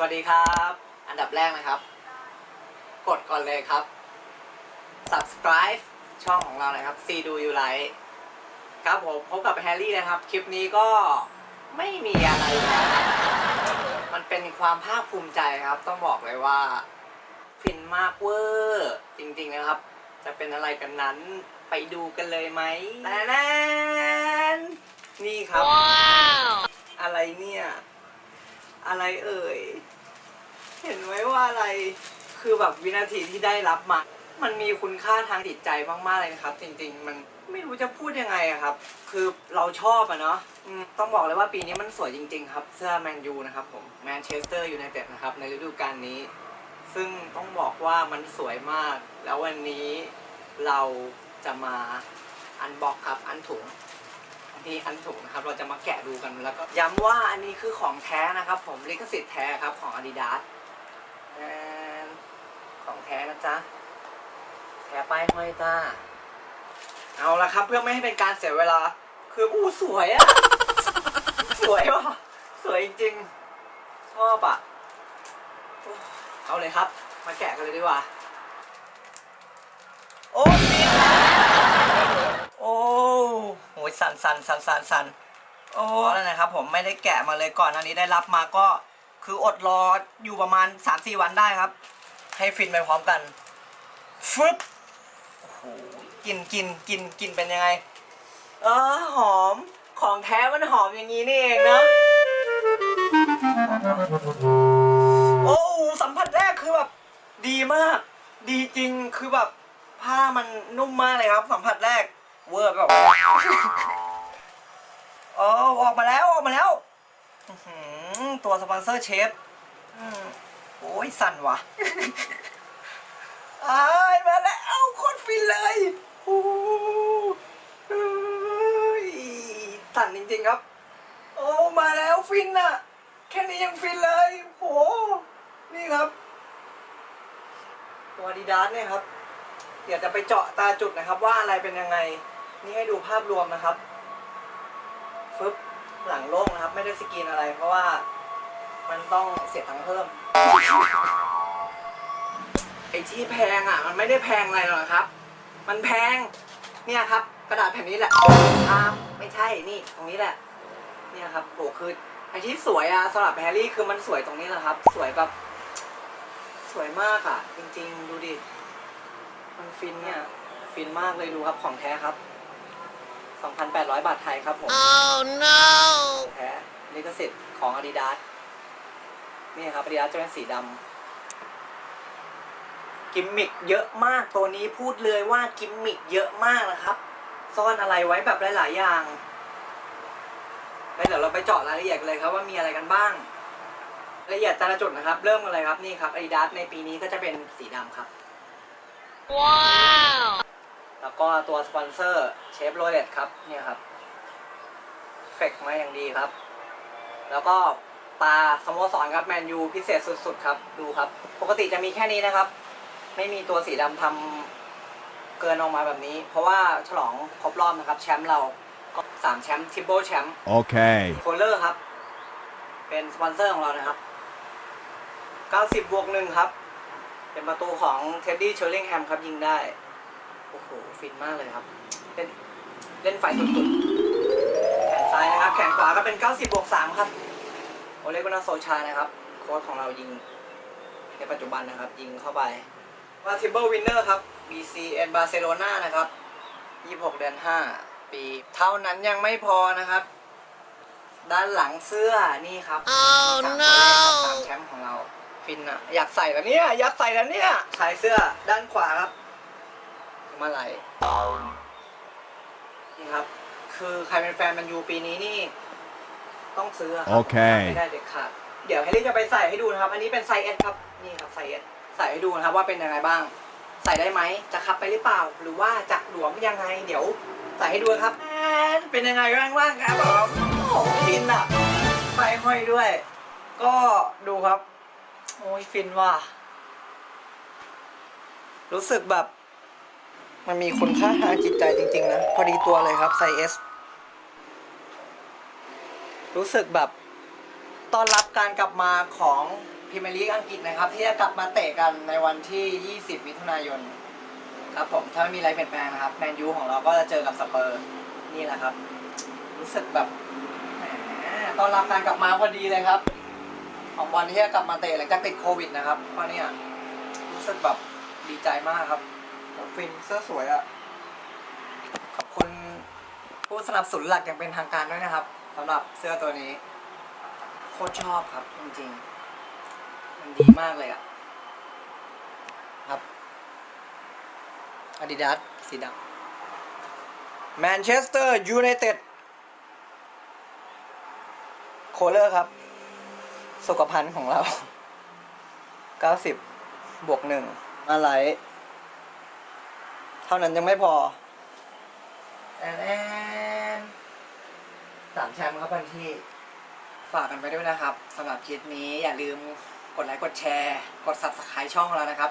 สวัสดีครับ อันดับแรกนะครับ กดก่อนเลยครับ subscribe ช่องของเรานะครับ See Do You Like ครับผมพบกับแฮร์รี่นะครับ คลิปนี้ก็ไม่มีอะไรนะมันเป็นความภาคภูมิใจครับ ต้องบอกเลยว่า ฟินมากเวอร์จริงๆนะครับ จะเป็นอะไรกันนั้นไปดูกันเลยไหมแต่แน่นนี่ครับอะไรเนี่ย อะไรเอ่ย เห็นไหมว่าอะไร คือแบบวินาทีที่ได้รับมา มันมีคุณค่าทางจิตใจมากๆเลยนะครับ จริง ๆ มันไม่รู้จะพูดยังไงอะครับ คือเราชอบอะเนาะอืมต้องบอกเลยว่าปีนี้มันสวยจริง ๆ ครับ เสื้อแมนยูนะครับผม แมนเชสเตอร์ยูไนเต็ดนะครับ ในฤดูกาลนี้ ซึ่งต้องบอกว่ามันสวยมาก แล้ววันนี้เราจะมาอันบ็อกครับ อันถุง นี่อันถุงนะครับ เราจะมาแกะดูกันแล้วก็ย้ำว่าอันนี้คือของแท้นะครับผมลิขสิทธิ์แท้ครับของ Adidas ของแท้นะจ๊ะแท้ป้ายห้อยจ้าเอาละครับเพื่อไม่ให้เป็นการเสียเวลา คืออู้สวยอะสวยว่ะสวยจริงชอบอะเอาเลยครับ มาแกะกันเลยดีกว่า สันสันสันสันสันโอ้แล้วนะครับผมไม่ได้แกะมาเลยก่อนอันนี้ได้รับมาก็คืออดรออยู่ประมาณ 3-4 วันได้ครับ ให้ฟินไปพร้อมกันฟึบโอ้โหกินกินกินกินเป็นยังไง เออหอมของแท้มันหอมอย่างนี้นี่เองเนาะโอ้สัมผัสแรกคือแบบดีมาก ดีจริงคือแบบผ้ามันนุ่มมากเลยครับ สัมผัสแรก เวอร์แบบอ๋ออกมาแล้วออกมาแล้วตัวสปอนเซอร์เชฟโอ้ยสั่นว่ะอายมาแล้วโคตรฟินเลยโอ้ยสั่นจริงๆครับ โอ้มาแล้วฟินอะแค่นี้ยังฟินเลยโหนี่ครับตัวดีดาสเนี่ยครับ เดี๋ยวจะไปเจาะตาจุดนะครับว่าอะไรเป็นยังไง นี่ให้ดูภาพรวมนะครับฟึบหลังโล่งนะครับ ไม่ได้สกรีนอะไร เพราะว่ามันต้องเสียตังค์เพิ่ม ไอ้ที่แพงอะ มันไม่ได้แพงอะไรหรอกครับ มันแพง เนี่ยครับ กระดาษแผ่นนี้แหละอ่าไม่ใช่นี่ตรงนี้แหละ เนี่ยครับโหคือไอ้ที่สวยอะสำหรับแฮร์รี่คือมันสวยตรงนี้แหละครับ สวยแบบ สวยมากอะ จริง ๆ ดูดิ มันฟินเนี่ย ฟินมากเลยดูครับของแท้ครับ 2,800 บาทไทยครับผม Oh no! ของแท้ลิขสิทธิ์ของ Adidas นี่ครับ Adidas จะเป็นสีดำกิมมิกเยอะมากตัวนี้พูดเลยว่ากิมมิกเยอะมากนะครับ ซ่อนอะไรไว้แบบหลาย ๆ อย่างแล้วเดี๋ยวเราไปเจาะรายละเอียดกันเลยครับว่ามีอะไรกันบ้างรายละเอียดแต่ละจุดนะครับ เริ่มกันเลยครับนี่ครับ Adidas ในปีนี้ก็จะเป็นสีดำครับ Wow! แล้ว ก็ตัวสปอนเซอร์เชฟโรเลตครับเนี่ยครับเฟกมาอย่างดีครับ แล้วก็ตาสโมสรครับแมนยูพิเศษสุดๆครับดูครับ ปกติจะมีแค่นี้นะครับ ไม่มีตัวสีดำทำเกินออกมาแบบนี้ เพราะว่าฉลองครบรอบนะครับ แชมป์เราก็สามแชมป์ทิปเปิลแชมป์ Okay. โคลเลอร์ครับ เป็นสปอนเซอร์ของเรานะครับ 90บวกหนึ่งครับ เป็นประตูของเท็ดดี้เชอร์ลิงแฮมครับยิงได้ โอ้โหฟินมากเลยครับ เล่นเล่นไฟสุดๆแขนซ้ายนะครับ แขนขวาก็เป็น 90บวก3ครับโอเลกุนาโซชานะครับโค้ชของเรายิง ในปัจจุบันนะครับ ยิงเข้าไปว่าทิเบิลวินเนอร์ครับ BCN บาร์เซโลนานะครับ 26 เดือน 5 ปี เท่านั้นยังไม่พอนะครับ ด้านหลังเสื้อนี่ครับ Oh สามตัวเลขครับ no! สามแชมป์ของเราฟินอะอยากใส่แล้วเนี่ย อยากใส่แล้วเนี่ย ชายเสื้อด้านขวาครับ มาไหลนี่ครับ คือใครเป็นแฟนแมันยูปีนี้นี่ ต้องซื้อครับโอเค ไม่ได้เด็ดขาดเดี๋ยวเฮลี่จะไปใส่ให้ดูนะครับ อันนี้เป็นไซส์เอสครับ นี่ครับไซส์เอสใส่ให้ดูนะครับว่าเป็นยังไงบ้าง ใส่ได้ไหมจะคับไปหรือเปล่า หรือว่าจะหลวมยังไง เดี๋ยวใส่ให้ดูครับแอนเป็นยังไงบ้างบ้างครับผมโอ้โหฟินอะไฟห้อยด้วย ก็ดูครับ โอ้ยฟินว่ะ รู้สึกแบบ มันมีคุณค่าทางจิตใจจริง ๆ นะ พอดีตัวเลยครับไซส์เอสรู้สึกแบบต้อนรับการกลับมาของพรีเมียร์ลีกอังกฤษนะครับ ที่จะกลับมาเตะกันในวันที่ 20 มิถุนายน ครับผม ถ้าไม่มีอะไรเปลี่ยนแปลงนะครับแมนยูของเราก็จะเจอกับสเปอร์ นี่แหละครับ รู้สึกแบบแหมต้อนรับการกลับมาพอดีเลยครับ ของบอลที่จะกลับมาเตะหลังจากติดโควิดนะครับเพราะเนี่ยรู้สึกแบบดีใจมากครับ ฟินเสื้อสวยอะขอบคุณผู้สนับสนุนหลักอย่างเป็นทางการด้วยนะครับสำหรับเสื้อตัวนี้ โคตรชอบครับจริงๆ มันดีมากเลยอะครับ Adidas สีดำแมนเชสเตอร์ยูไนเต็ดโคเลอร์ครับ สุขภัณฑ์ของเรา 90 บวกหนึ่งอะไร เท่านั้นยังไม่พอแอนแอนสามแชมป์ครับพันที่ฝากกันไปด้วยนะครับสำหรับคลิปนี้อย่าลืมกดไลค์กดแชร์ กด subscribe ช่องเรานะครับ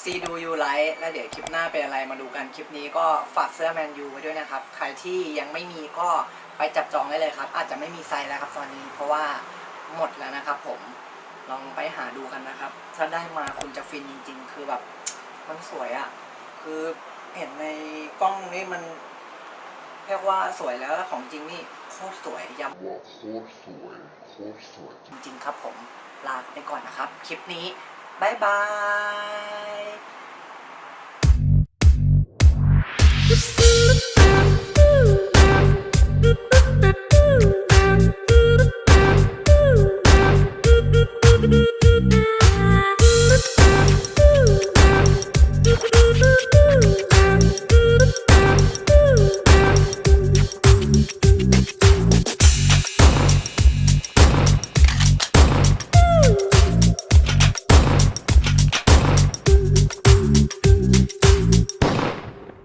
ซีดูยูไลท์แล้วเดี๋ยวคลิปหน้าเป็นอะไรมาดูกันคลิปนี้ก็ฝากเสื้อแมนยูไว้ด้วยนะครับ ใครที่ยังไม่มีก็ไปจับจองได้เลยครับ อาจจะไม่มีไซส์แล้วครับตอนนี้ เพราะว่าหมดแล้วนะครับ ผมลองไปหาดูกันนะครับ ถ้าได้มาคุณจะฟินจริง ๆ คือแบบมันสวยอะ่ะ คือเห็นในกล้องนี่มันเรียกว่าสวยแล้วของจริงนี่โคตรสวยย้ำว่าโคตรสวยโคตรสวยจริงๆครับผมลาไปก่อนนะครับ คลิปนี้บายบาย